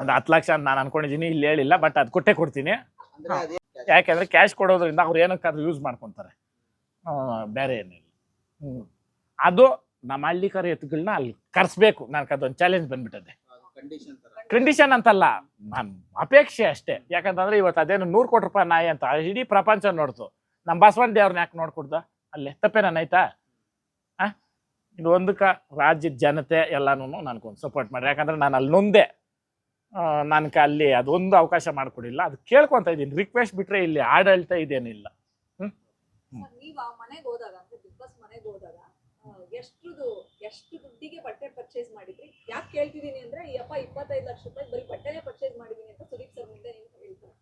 ಒಂದು ಹತ್ತು ಲಕ್ಷ ಅಂತ ನಾನು ಅನ್ಕೊಂಡಿದ್ದೀನಿ ಇಲ್ಲಿ ಹೇಳಿಲ್ಲ ಬಟ್ ಅದ್ ಕೊಟ್ಟೆ ಕೊಡ್ತೀನಿ. ಯಾಕೆಂದ್ರೆ ಕ್ಯಾಶ್ ಕೊಡೋದ್ರಿಂದ ಅವ್ರು ಏನಕ್ಕಾದ್ರೂ ಯೂಸ್ ಮಾಡ್ಕೊಂತಾರೆ. ಆ, ಬೇರೆ ಏನಿಲ್ಲ. ಹ್ಞೂ ಅದು ನಮ್ಮ ಹಳ್ಳಿಕರ ಎತ್ತುಗಳನ್ನ ಅಲ್ಲಿ ಕರ್ಸ್ಬೇಕು. ನನಗೆ ಅದೊಂದು ಚಾಲೆಂಜ್ ಬಂದ್ಬಿಟ್ಟದೆ. ಕಂಡೀಷನ್ ತರ. ಕಂಡೀಷನ್ ಅಂತಲ್ಲ ನಾನು ಅಪೇಕ್ಷೆ ಅಷ್ಟೇ. ಯಾಕಂತಂದ್ರೆ ಇವತ್ತು ಅದೇನು ನೂರು ಕೋಟಿ ರೂಪಾಯಿ ನಾಯಿ ಅಂತ ಇಡೀ ಪ್ರಪಂಚ ನೋಡ್ತು. ನಮ್ಮ ಬಸವಣ್ಣ ದೇವ್ರನ್ನ ಯಾಕೆ ನೋಡ್ಕೊಡ್ದ? ಅಲ್ಲೇ ತಪ್ಪೇನಾಯ್ತಾ ಇದು ಒಂದಕ್ಕೆ ರಾಜ್ಯದ ಜನತೆ ಎಲ್ಲಾನು ನನಗೊಂದು ಸಪೋರ್ಟ್ ಮಾಡಿ ಯಾಕಂದ್ರೆ ನಾನು ಅಲ್ಲಿ ನೊಂದೆ. ನನಗೆ ಅಲ್ಲಿ ಅದೊಂದು ಅವಕಾಶ ಮಾಡಿಕೊಡಿಲ್ಲ. ಅದು ಕೇಳ್ಕೊತ ಇದ್ದೀನಿ. ರಿಕ್ವೆಸ್ಟ್ ಬಿಟ್ರೆ ಇಲ್ಲಿ ಆಡಳಿತ ಇದೇನಿಲ್ಲ. ನೀವ್ ಎಷ್ಟ್ರದು ಎಷ್ಟು ದುಡ್ಡಿಗೆ ಬಟ್ಟೆ ಪರ್ಚೇಸ್ ಮಾಡಿದ್ರಿ? ಯಾಕೆ ಕೇಳ್ತಿದೀನಿ ಅಂದ್ರೆ ಈ ಅಪ್ಪ ಇಪ್ಪತ್ತೈದು ಲಕ್ಷ ರೂಪಾಯಿ ಬರೀ ಬಟ್ಟೆನೇ ಪರ್ಚೇಸ್ ಮಾಡಿದೀನಿ ಅಂತ ಸುದೀಪ್ ಸರ್ ಮುಂದೆ ನಿಂತು ಹೇಳ್ತಾರೆ.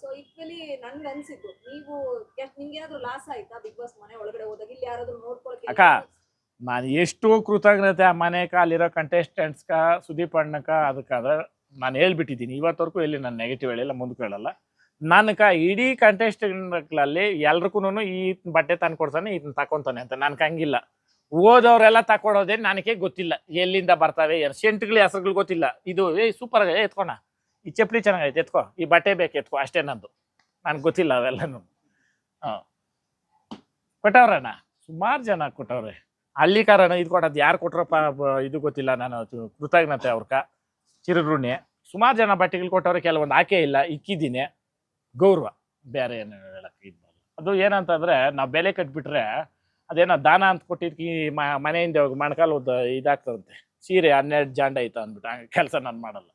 ಸೊ ಇಕ್ವಲಿ ನನ್ಗೆ ಅನ್ಸಿದ್ದು ನೀವು ಎಷ್ಟ್ ನಿಮ್ಗೆ ಏನಾದ್ರು ಲಾಸ್ ಆಯ್ತಾ ಬಿಗ್ ಬಾಸ್ ಮನೆ ಒಳಗಡೆ ಹೋದಾಗ? ಇಲ್ಲಿ ಯಾರಾದ್ರೂ ನೋಡ್ಕೊಳಕ್ಕೆ ಅಕ್ಕ, ನಾನು ಎಷ್ಟು ಕೃತಜ್ಞತೆ ಆ ಮನೆಕ ಅಲ್ಲಿರೋ ಕಂಟೆಸ್ಟೆಂಟ್ಸ್ಕ ಸುದೀಪ್ ಅಣ್ಣಕ ಅದಕ್ಕಾದ್ರೆ ನಾನು ಹೇಳ್ಬಿಟ್ಟಿದ್ದೀನಿ. ಇವತ್ತವರೆಗೂ ಎಲ್ಲಿ ನಾನು ನೆಗೆಟಿವ್ ಹೇಳಿಲ್ಲ, ಮುಂದಕ್ಕೆ ಹೇಳಲ್ಲ. ನನಕ ಇಡೀ ಕಂಟೆಸ್ಟೆಂಟ್ಗಳಲ್ಲಿ ಎಲ್ರಿಗೂ ಈ ಬಟ್ಟೆ ತಂದು ಕೊಡ್ತಾನೆ, ಇದನ್ನ ತಕೊಂತಾನೆ ಅಂತ ನನ್ಗೆ ಹಂಗಿಲ್ಲ. ಓದೋರೆಲ್ಲ ತಕೊಡೋದೇ ನನಗೆ ಗೊತ್ತಿಲ್ಲ. ಎಲ್ಲಿಂದ ಬರ್ತಾವೆ ಸೆಂಟ್ಗಳ ಹೆಸರುಗಳು ಗೊತ್ತಿಲ್ಲ. ಇದು, ಏ ಸೂಪರ್ ಆಗಿದೆ ಎತ್ಕೋಣ. ಈ ಚಪ್ಪಲಿ ಚೆನ್ನಾಗೈತೆ, ಎತ್ಕೋ. ಈ ಬಟ್ಟೆ ಬೇಕು, ಎತ್ಕೋ. ಅಷ್ಟೇ ನಂದು. ನನಗೆ ಗೊತ್ತಿಲ್ಲ ಅವೆಲ್ಲನೂ. ಹಾಂ. ಕೊಟ್ಟವ್ರಣ್ಣ? ಸುಮಾರು ಜನ ಕೊಟ್ಟವ್ರೆ. ಹಳ್ಳಿ ಕಾರಣ ಇದು ಕೊಟ್ಟದ್ದು ಯಾರು ಕೊಟ್ರಪ್ಪ ಇದು ಗೊತ್ತಿಲ್ಲ ನಾನು ಕೃತಜ್ಞತೆ ಅವ್ರಕ. ಚಿರಋಣಿ, ಸುಮಾರು ಜನ ಬಟ್ಟೆಗಳು ಕೊಟ್ಟವ್ರೆ, ಕೆಲವೊಂದು ಆಕೆ ಇಲ್ಲ, ಇಕ್ಕಿದ್ದೀನಿ. ಗೌರವ, ಬೇರೆ ಏನು ಹೇಳಕ್ಕೆ ಇದು ಅದು ಏನಂತಂದ್ರೆ, ನಾವು ಬೆಲೆ ಕಟ್ಬಿಟ್ರೆ, ಅದೇನೋ ದಾನ ಅಂತ ಮ- ಮನೆಯಿಂದ ಮೊಣಕಾಲು ಇದಾಗ್ತದಂತೆ. ಸೀರೆ ಹನ್ನೆರಡು ಜಾಂಡ ಐತ ಅಂದ್ಬಿಟ್ಟು ಕೆಲಸ ನಾನು ಮಾಡಲ್ಲ.